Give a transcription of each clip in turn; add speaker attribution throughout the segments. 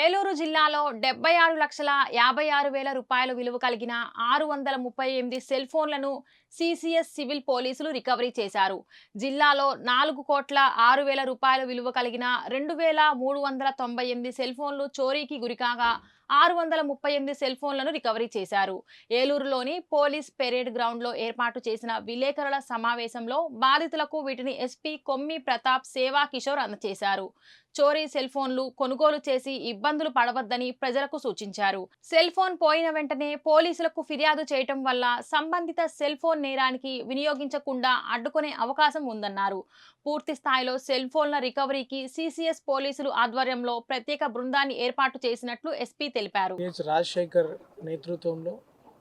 Speaker 1: ఏలూరు జిల్లాలో డెబ్బై ఆరు లక్షల యాభై ఆరు వేల రూపాయల విలువ కలిగిన ఆరు వందల ముప్పై ఎనిమిది సెల్ ఫోన్లను సిసిఎస్ సివిల్ పోలీసులు రికవరీ చేశారు. జిల్లాలో నాలుగు కోట్ల ఆరు వేల రూపాయల విలువ కలిగిన రెండు వేల మూడు వందల తొంభై ఎనిమిది సెల్ ఫోన్లు చోరీకి గురికాగా ఆరు వందల ముప్పై ఎనిమిది సెల్ ఫోన్లను రికవరీ చేశారు. ఏలూరులోని పోలీస్ పెరేడ్ గ్రౌండ్లో ఏర్పాటు చేసిన విలేకరుల సమావేశంలో బాధితులకు వీటిని ఎస్పీ కొమ్మి ప్రతాప్ సేవా కిషోర్ అందజేశారు చోరీ సెల్ ఫోన్లు కొనుగోలు చేసి ఇబ్బందులు పడవద్దని ప్రజలకు సూచించారు. సెల్ ఫోన్ పోయిన వెంటనే పోలీసులకు ఫిర్యాదు చేయటం వల్ల సంబంధిత సెల్ ఫోన్ నేరానికి వినియోగించకుండా అడ్డుకునే అవకాశం ఉందన్నారు. పూర్తి స్థాయిలో సెల్ ఫోన్ల రికవరీకి సిసిఎస్ పోలీసులు ఆధ్వర్యంలో ప్రత్యేక బృందాన్ని ఏర్పాటు చేసినట్లు ఎస్పీ తెలిపారు.
Speaker 2: రాజశేఖర్ నేతృత్వంలో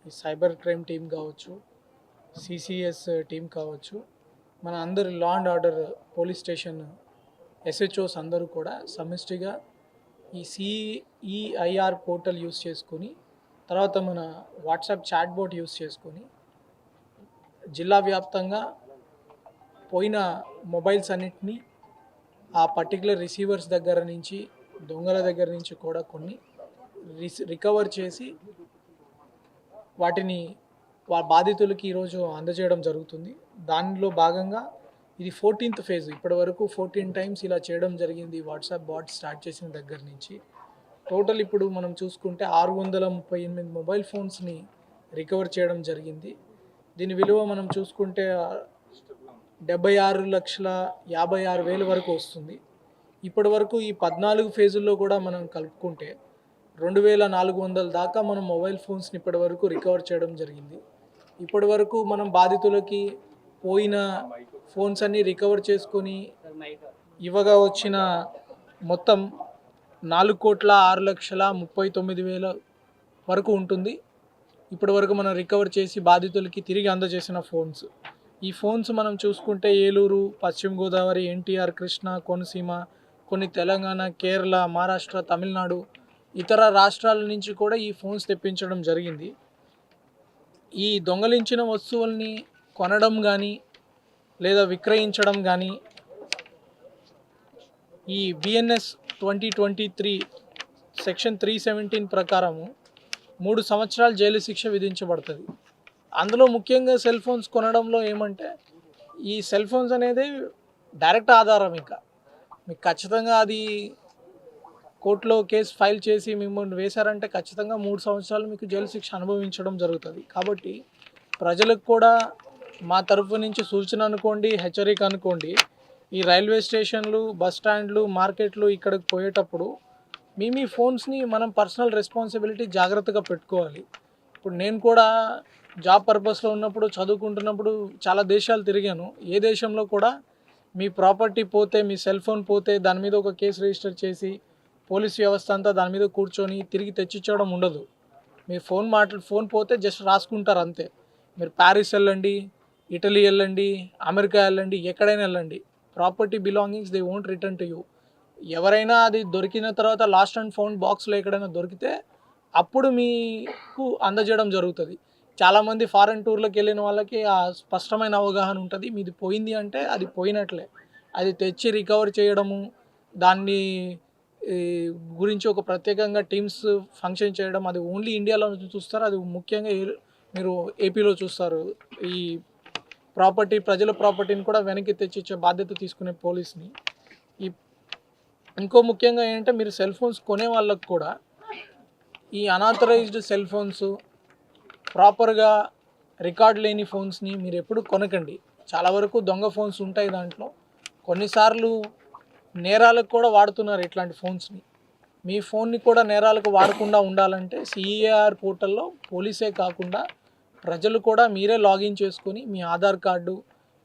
Speaker 2: ఈ సైబర్ క్రైమ్ టీం కావచ్చు సిసిఎస్ టీం కావచ్చు మన అందరు law and order police station SHOs అందరూ కూడా సమిష్టిగా ఈ సిఈఐఆర్ పోర్టల్ యూస్ చేసుకొని తర్వాత మన వాట్సాప్ చాట్ బోట్ యూస్ చేసుకొని జిల్లా వ్యాప్తంగా పోయిన మొబైల్స్ అన్నిటినీ ఆ పర్టికులర్ రిసీవర్స్ దగ్గర నుంచి దొంగల దగ్గర నుంచి కూడా కొన్ని రిస్ రికవర్ చేసి వాటిని వా బాధితులకి ఈరోజు అందజేయడం జరుగుతుంది. దానిలో భాగంగా ఇది ఫోర్టీన్త్ ఫేజ్. ఇప్పటి వరకు ఫోర్టీన్ టైమ్స్ ఇలా చేయడం జరిగింది. వాట్సాప్ బాట్ స్టార్ట్ చేసిన దగ్గర నుంచి. టోటల్ ఇప్పుడు మనం చూసుకుంటే ఆరు వందల ముప్పై ఎనిమిది మొబైల్ ఫోన్స్ని రికవర్ చేయడం జరిగింది. దీని విలువ మనం చూసుకుంటే డెబ్బై ఆరు లక్షల యాభై ఆరు వేల వరకు వస్తుంది. ఇప్పటి వరకు ఈ పద్నాలుగు ఫేజుల్లో కూడా మనం కలుపుకుంటే రెండు వేల నాలుగు వందల దాకా మనం మొబైల్ ఫోన్స్ని ఇప్పటి వరకు రికవర్ చేయడం జరిగింది. ఇప్పటి వరకు మనం బాధితులకి పోయిన ఫోన్స్ అన్నీ రికవర్ చేసుకొని ఇవ్వగా వచ్చిన మొత్తం నాలుగు కోట్ల ఆరు లక్షల ముప్పై తొమ్మిది వేల వరకు ఉంటుంది. ఇప్పటి వరకు మనం రికవర్ చేసి బాధితులకి తిరిగి అందజేసిన ఫోన్స్. ఈ ఫోన్స్ మనం చూసుకుంటే ఏలూరు పశ్చిమ గోదావరి ఎన్టీఆర్ కృష్ణ కోనసీమ కొన్ని తెలంగాణ కేరళ మహారాష్ట్ర తమిళనాడు ఇతర రాష్ట్రాల నుంచి కూడా ఈ ఫోన్స్ తెప్పించడం జరిగింది. ఈ దొంగలించిన వస్తువుల్ని కొనడం కానీ లేదా విక్రయించడం కానీ ఈ BNS twenty twenty three section three seventeen ప్రకారము మూడు సంవత్సరాలు జైలు శిక్ష విధించబడుతుంది. అందులో ముఖ్యంగా సెల్ ఫోన్స్ కొనడంలో ఏమంటే ఈ సెల్ ఫోన్స్ అనేది డైరెక్ట్ ఆధారం ఇంకా. మీకు ఖచ్చితంగా అది కోర్టులో కేసు ఫైల్ చేసి మిమ్మల్ని వేశారంటే ఖచ్చితంగా మూడు సంవత్సరాలు మీకు జైలు శిక్ష అనుభవించడం జరుగుతుంది. కాబట్టి ప్రజలకు కూడా మా తరఫు నుంచి సూచన అనుకోండి హెచ్చరిక అనుకోండి. ఈ రైల్వే స్టేషన్లు బస్ స్టాండ్లు మార్కెట్లు ఇక్కడికి పోయేటప్పుడు మీ మీ ఫోన్స్ని మనం పర్సనల్ రెస్పాన్సిబిలిటీ జాగ్రత్తగా పెట్టుకోవాలి. ఇప్పుడు నేను కూడా జాబ్ పర్పస్లో ఉన్నప్పుడు చదువుకుంటున్నప్పుడు చాలా దేశాలు తిరిగాను. ఏ దేశంలో కూడా మీ ప్రాపర్టీ పోతే మీ సెల్ ఫోన్ పోతే దాని మీద ఒక కేసు రిజిస్టర్ చేసి పోలీస్ వ్యవస్థ అంతా దాని మీద కూర్చొని తిరిగి తెచ్చిచ్చడం ఉండదు. మీ ఫోన్ మాటలు ఫోన్ పోతే జస్ట్ రాసుకుంటారు అంతే. మీరు ప్యారిస్ వెళ్ళండి ఇటలీ వెళ్ళండి అమెరికా వెళ్ళండి ఎక్కడైనా వెళ్ళండి. Property belongings they won't return to you. ఎవరైనా అది దొరికిన తర్వాత లాస్ట్ అండ్ ఫోన్ బాక్స్లో ఎక్కడైనా దొరికితే అప్పుడు మీకు అందజేయడం జరుగుతుంది. చాలామంది ఫారెన్ టూర్లకు వెళ్ళిన వాళ్ళకి ఆ స్పష్టమైన అవగాహన ఉంటుంది. మీది పోయింది అంటే అది పోయినట్లే. అది తెచ్చి రికవర్ చేయడము దాన్ని ఈ, గురించి ఒక ప్రత్యేకంగా టీమ్స్ ఫంక్షన్ చేయడం అది ఓన్లీ ఇండియాలో చూస్తారు అది ముఖ్యంగా మీరు ఏపీలో చూస్తారు. ఈ ప్రాపర్టీ ప్రజల ప్రాపర్టీని కూడా వెనక్కి తెచ్చిచ్చే బాధ్యత తీసుకునే పోలీస్ని. ఈ ఇంకో ముఖ్యంగా ఏంటంటే మీరు సెల్ ఫోన్స్ కొనే వాళ్ళకు కూడా ఈ అనాథరైజ్డ్ సెల్ ఫోన్స్ ప్రాపర్గా రికార్డ్ లేని ఫోన్స్ని మీరు ఎప్పుడు కొనకండి. చాలా వరకు దొంగ ఫోన్స్ ఉంటాయి దాంట్లో. కొన్నిసార్లు నేరాలకు కూడా వాడుతున్నారు ఇట్లాంటి ఫోన్స్ని. మీ ఫోన్ని కూడా నేరాలకు వాడకుండా ఉండాలంటే సిఈఆర్ పోర్టల్లో పోలీసే కాకుండా ప్రజలు కూడా మీరే లాగిన్ చేసుకొని మీ ఆధార్ కార్డు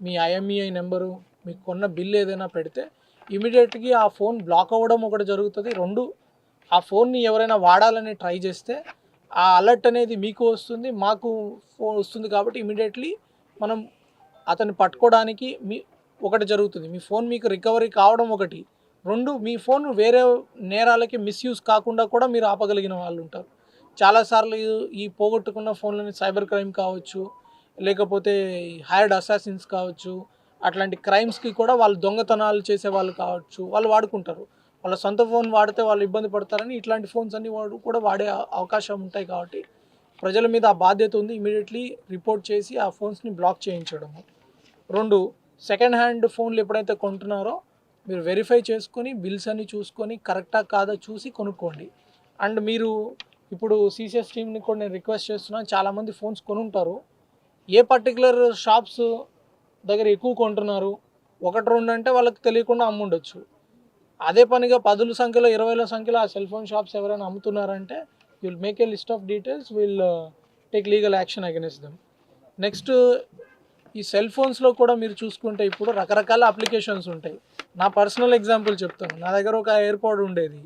Speaker 2: మీ ఐఎంఈఐ నెంబరు మీకు కొన్న బిల్ ఏదైనా పెడితే ఇమీడియట్గా ఆ ఫోన్ బ్లాక్ అవ్వడం ఒకటి జరుగుతుంది. రెండు ఆ ఫోన్ని ఎవరైనా వాడాలని ట్రై చేస్తే ఆ అలర్ట్ అనేది మీకు వస్తుంది మాకు ఫోన్ వస్తుంది కాబట్టి ఇమీడియట్లీ మనం అతన్ని పట్టుకోవడానికి మీ ఒకటి జరుగుతుంది. మీ ఫోన్ మీకు రికవరీ కావడం ఒకటి. రెండు మీ ఫోన్ వేరే నేరాలకి మిస్యూజ్ కాకుండా కూడా మీరు ఆపగలిగిన వాళ్ళు ఉంటారు. చాలాసార్లు ఈ- ఈ పోగొట్టుకున్న ఫోన్లని సైబర్ క్రైమ్ కావచ్చు లేకపోతే హైర్డ్ అసాసిన్స్ కావచ్చు అట్లాంటి క్రైమ్స్కి కూడా వాళ్ళు దొంగతనాలు చేసే వాళ్ళు కావచ్చు వాళ్ళు వాడుకుంటారు. వాళ్ళ సొంత ఫోన్ వాడితే వాళ్ళు ఇబ్బంది పడతారని ఇట్లాంటి ఫోన్స్ అన్ని వాడు కూడా వాడే అవకాశం ఉంటాయి కాబట్టి ప్రజల మీద ఆ బాధ్యత ఉంది. ఇమీడియట్లీ రిపోర్ట్ చేసి ఆ ఫోన్స్ని బ్లాక్ చేయించడము. రెండు సెకండ్ హ్యాండ్ ఫోన్లు ఎప్పుడైతే కొంటున్నారో మీరు వెరిఫై చేసుకొని బిల్స్ అన్ని చూసుకొని కరెక్టా కాదా చూసి కొనుక్కోండి. అండ్ మీరు ఇప్పుడు సీసీఎస్ టీమ్ని కూడా నేను రిక్వెస్ట్ చేస్తున్నాను. చాలామంది ఫోన్స్ కొనుంటారు. ఏ పర్టికులర్ షాప్స్ దగ్గర ఎక్కువ కొంటున్నారు? ఒకటి రెండు అంటే వాళ్ళకి తెలియకుండా అమ్ముండొచ్చు. అదే పనిగా పదుల సంఖ్యలో ఇరవైల సంఖ్యలో ఆ సెల్ ఫోన్ షాప్స్ ఎవరైనా అమ్ముతున్నారంటే will make a list of details will take legal action against them next ఈ సెల్ ఫోన్స్లో కూడా మీరు చూసుకుంటే ఇప్పుడు రకరకాల అప్లికేషన్స్ ఉంటాయి. నా పర్సనల్ ఎగ్జాంపుల్ చెప్తాను. నా దగ్గర ఒక ఎయిర్పోర్ట్ ఉండేది.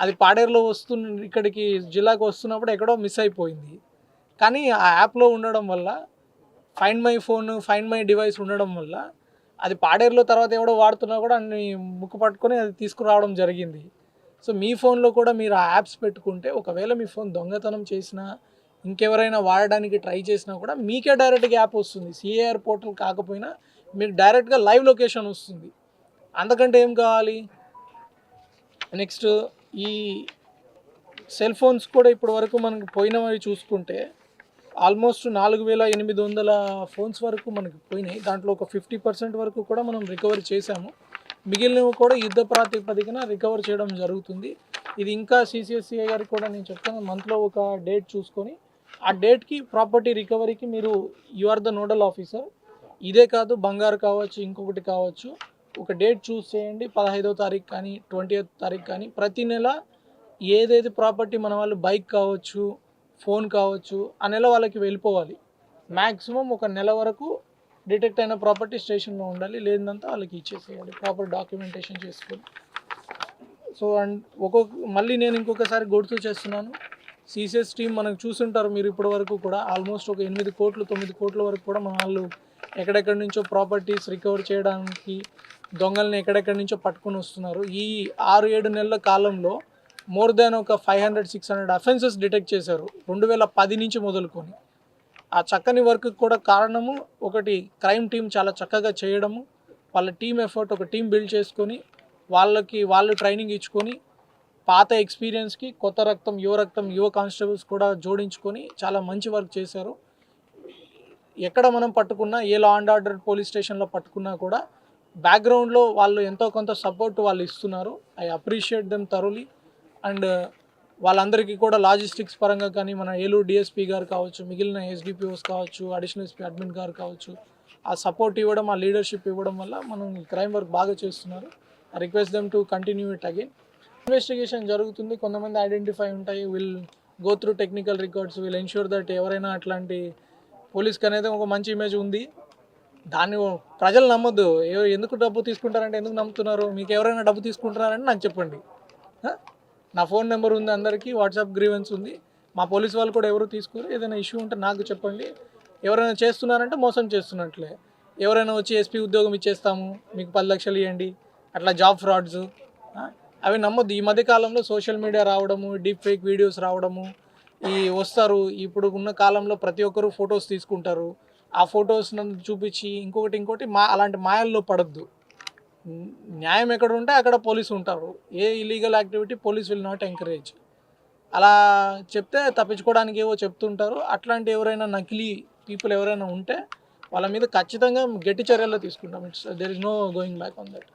Speaker 2: అది పాడేరులో వస్తున్న ఇక్కడికి జిల్లాకు వస్తున్నప్పుడు ఎక్కడో మిస్ అయిపోయింది. కానీ ఆ యాప్లో ఉండడం వల్ల find my phone find my device ఉండడం వల్ల అది పాడేరులో తర్వాత ఎవడో వాడుతున్నా కూడా అన్ని ముక్కు పట్టుకొని అది తీసుకురావడం జరిగింది. సో మీ ఫోన్లో కూడా మీరు ఆ యాప్స్ పెట్టుకుంటే ఒకవేళ మీ ఫోన్ దొంగతనం చేసినా ఇంకెవరైనా వాడడానికి ట్రై చేసినా కూడా మీకే డైరెక్ట్గా యాప్ వస్తుంది. సిఏఆర్ పోర్టల్ కాకపోయినా మీకు డైరెక్ట్గా లైవ్ లొకేషన్ వస్తుంది. అంతకంటే ఏం కావాలి? నెక్స్ట్ ఈ సెల్ ఫోన్స్ కూడా ఇప్పటి వరకు మనకు పోయినవి చూసుకుంటే ఆల్మోస్ట్ నాలుగు వేల ఎనిమిది వందల ఫోన్స్ వరకు మనకి పోయినాయి. దాంట్లో ఒక ఫిఫ్టీ పర్సెంట్ వరకు కూడా మనం రికవరీ చేశాము. మిగిలినవి కూడా యుద్ధ ప్రాతిపదికన రికవర్ చేయడం జరుగుతుంది. ఇది ఇంకా సిసిఎస్సిఐ గారికి కూడా నేను చెప్తాను. మంత్లో ఒక డేట్ చూసుకొని ఆ డేట్కి ప్రాపర్టీ రికవరీకి మీరు you are the nodal officer ఇదే కాదు బంగారు కావచ్చు ఇంకొకటి కావచ్చు. ఒక డేట్ చూస్ చేయండి. పదహైదో తారీఖు కానీ ట్వంటీ తారీఖు కానీ ప్రతి నెల ఏదైతే ప్రాపర్టీ మన వాళ్ళు బైక్ కావచ్చు ఫోన్ కావచ్చు ఆ నెల వాళ్ళకి వెళ్ళిపోవాలి. మ్యాక్సిమం ఒక నెల వరకు డిటెక్ట్ అయిన ప్రాపర్టీ స్టేషన్లో ఉండాలి లేదంతా వాళ్ళకి ఇచ్చేసేయాలి ప్రాపర్ డాక్యుమెంటేషన్ చేసుకొని. సో అండ్ ఒక్కొక్క మళ్ళీ నేను ఇంకొకసారి గుర్తు చేస్తున్నాను సీసీఎస్ టీం మనకు చూసుంటారు మీరు ఇప్పటి వరకు కూడా ఆల్మోస్ట్ ఒక ఎనిమిది కోట్లు తొమ్మిది కోట్ల వరకు కూడా మన వాళ్ళు ఎక్కడెక్కడి నుంచో ప్రాపర్టీస్ రికవర్ చేయడానికి దొంగల్ని ఎక్కడెక్కడి నుంచో పట్టుకొని వస్తున్నారు. ఈ ఆరు ఏడు నెలల కాలంలో మోర్ దాన్ ఒక five hundred six hundred offences detect చేశారు. రెండు వేల పది నుంచి మొదలుకొని. ఆ చక్కని వర్క్ కూడా కారణము ఒకటి క్రైమ్ టీం చాలా చక్కగా చేయడము వాళ్ళ టీం ఎఫర్ట్ ఒక టీం బిల్డ్ చేసుకొని వాళ్ళకి వాళ్ళు ట్రైనింగ్ ఇచ్చుకొని పాత ఎక్స్పీరియన్స్కి కొత్త రక్తం యువ రక్తం యువ కానిస్టేబుల్స్ కూడా జోడించుకొని చాలా మంచి వర్క్ చేశారు. ఎక్కడ మనం పట్టుకున్నా ఏ లా అండ్ ఆర్డర్ పోలీస్ స్టేషన్లో పట్టుకున్నా కూడా బ్యాక్గ్రౌండ్లో వాళ్ళు ఎంతో కొంత సపోర్ట్ వాళ్ళు ఇస్తున్నారు. I appreciate them thoroughly and వాళ్ళందరికీ కూడా లాజిస్టిక్స్ పరంగా కానీ మన ఏలూరు డిఎస్పీ గారు కావచ్చు మిగిలిన ఎస్డిపిఓస్ కావచ్చు అడిషనల్ ఎస్పీ అడ్మిన్ గారు కావచ్చు ఆ సపోర్ట్ ఇవ్వడం ఆ లీడర్షిప్ ఇవ్వడం వల్ల మనం క్రైమ్ వర్క్ బాగా చేస్తున్నారు. I request them to continue it again investigation జరుగుతుంది. కొంతమంది ఐడెంటిఫై ఉంటాయి. Will go through technical records will ensure that ఎవరైనా అట్లాంటి పోలీస్కి అనేది ఒక మంచి ఇమేజ్ ఉంది. దాన్ని ప్రజలు నమ్మొద్దు. ఎందుకు డబ్బు తీసుకుంటారంటే ఎందుకు నమ్ముతున్నారు? మీకు ఎవరైనా డబ్బు తీసుకుంటున్నారంటే నాకు చెప్పండి. నా ఫోన్ నెంబర్ ఉంది అందరికీ వాట్సాప్ గ్రీవెన్స్ ఉంది. మా పోలీస్ వాళ్ళు కూడా ఎవరు తీసుకోరు. ఏదైనా ఇష్యూ ఉంటే నాకు చెప్పండి. ఎవరైనా చేస్తున్నారంటే మోసం చేస్తున్నట్లే. ఎవరైనా వచ్చి ఎస్పీ ఉద్యోగం ఇచ్చేస్తాము మీకు పది లక్షలు ఇవ్వండి. అట్లా జాబ్ ఫ్రాడ్స్ అవి నమ్మొద్దు. ఈ మధ్య కాలంలో సోషల్ మీడియా రావడము డీప్ ఫేక్ వీడియోస్ రావడము ఈ వస్తారు. ఇప్పుడు ఉన్న కాలంలో ప్రతి ఒక్కరు ఫొటోస్ తీసుకుంటారు. ఆ ఫొటోస్ నన్ను చూపించి ఇంకొకటి ఇంకోటి మా అలాంటి మాయల్లో పడద్దు. న్యాయం ఎక్కడ ఉంటే అక్కడ పోలీసు ఉంటారు. A illegal activity police will not encourage అలా చెప్తే తప్పించుకోవడానికి ఏవో చెప్తుంటారు. అట్లాంటి ఎవరైనా నకిలీ పీపుల్ ఎవరైనా ఉంటే వాళ్ళ మీద ఖచ్చితంగా గట్టి చర్యలు తీసుకుంటాం. It's there is no going back on that